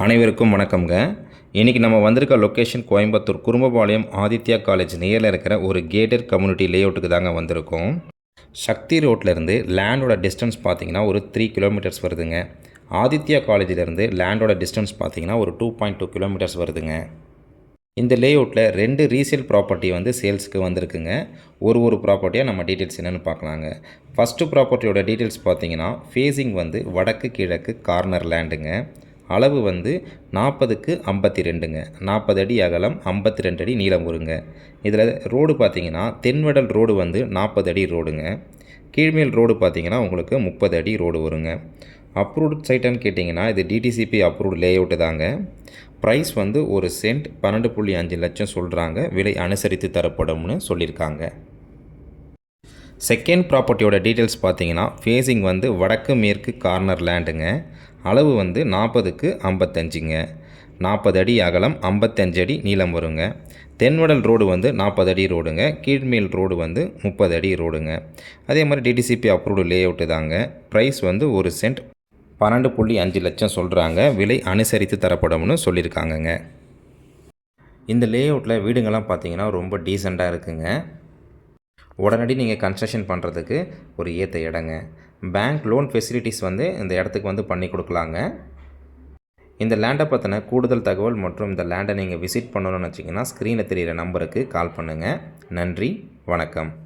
அனைவருக்கும் வணக்கம்ங்க. இன்றைக்கி நம்ம வந்திருக்க லொக்கேஷன் கோயம்புத்தூர் குறும்பபாளையம் ஆதித்யா காலேஜ் நியரில் இருக்கிற ஒரு கேட்டட் கம்யூனிட்டி லேஅவுட்டுக்கு தாங்க வந்திருக்கோம். சக்தி ரோட்லேருந்து லேண்டோட டிஸ்டன்ஸ் பார்த்தீங்கன்னா ஒரு த்ரீ கிலோமீட்டர்ஸ் வருதுங்க. ஆதித்யா காலேஜிலேருந்து லேண்டோட டிஸ்டன்ஸ் பார்த்தீங்கன்னா ஒரு டூ பாயிண்ட் டூ கிலோமீட்டர்ஸ் வருதுங்க. இந்த லேஅவுட்டில் ரெண்டு ரீசேல் ப்ராப்பர்ட்டி வந்து சேல்ஸுக்கு வந்திருக்குங்க. ஒரு ஒரு ப்ராப்பர்ட்டியாக நம்ம டீட்டெயில்ஸ் என்னென்னு பார்க்கலாங்க ஃபஸ்ட்டு ப்ராப்பர்ட்டியோட டீட்டெயில்ஸ் பார்த்தீங்கன்னா ஃபேஸிங் வந்து வடக்கு கிழக்கு கார்னர் லேண்டுங்க அளவு வந்து நாற்பதுக்கு ஐம்பத்தி ரெண்டுங்க நாற்பது அடி அகலம் ஐம்பத்தி ரெண்டு அடி நீளம் வருங்க இதில் ரோடு பார்த்தீங்கன்னா தென்வடல் ரோடு வந்து நாற்பது அடி ரோடுங்க. கீழ்மேல் ரோடு பார்த்தீங்கன்னா உங்களுக்கு முப்பது அடி ரோடு வருங்க. அப்ரூவ்டு சைட்டான்னு கேட்டிங்கன்னா இது டிடிசிபி அப்ரூவ்டு லேஅவுட்டு தாங்க. ப்ரைஸ் வந்து ஒரு சென்ட் பன்னெண்டு புள்ளி அஞ்சு லட்சம் சொல்கிறாங்க விலை அனுசரித்து தரப்படும்னு சொல்லியிருக்காங்க. செகண்ட் ப்ராப்பர்ட்டியோட டீட்டெயில்ஸ் பார்த்தீங்கன்னா ஃபேஸிங் வந்து வடக்கு மேற்கு கார்னர் லேண்டுங்க அளவு வந்து நாற்பதுக்கு ஐம்பத்தஞ்சுங்க. நாற்பது அடி அகலம் ஐம்பத்தஞ்சு அடி நீளம் வருங்க. தென்வடல் ரோடு வந்து நாற்பது அடி ரோடுங்க. கீழ்மேல் ரோடு வந்து முப்பது அடி ரோடுங்க. அதே மாதிரி டிடிசிபி அப்ரூவ்டு லேஅவுட்டு தாங்க. ப்ரைஸ் வந்து ஒரு சென்ட் பன்னெண்டு புள்ளி அஞ்சு லட்சம் சொல்கிறாங்க விலை அனுசரித்து தரப்படும்னு சொல்லியிருக்காங்கங்க. இந்த லே அவுட்டில் வீடுங்கள்லாம் பார்த்தீங்கன்னா ரொம்ப டீசெண்டாக இருக்குங்க. உடனடி நீங்கள் கன்ஸ்ட்ரக்ஷன் பண்ணுறதுக்கு ஒரு ஏற்ற இடங்க. பேங்க் லோன் ஃபெசிலிட்டிஸ் வந்து இந்த இடத்துக்கு வந்து பண்ணி கொடுக்கலாங்க. இந்த லேண்டை பற்றின கூடுதல் தகவல் மற்றும் இந்த லேண்டை நீங்கள் விசிட் பண்ணணும்னு வச்சிங்கன்னா ஸ்க்ரீனில் தெரிகிற நம்பருக்கு கால் பண்ணுங்கள் நன்றி வணக்கம்.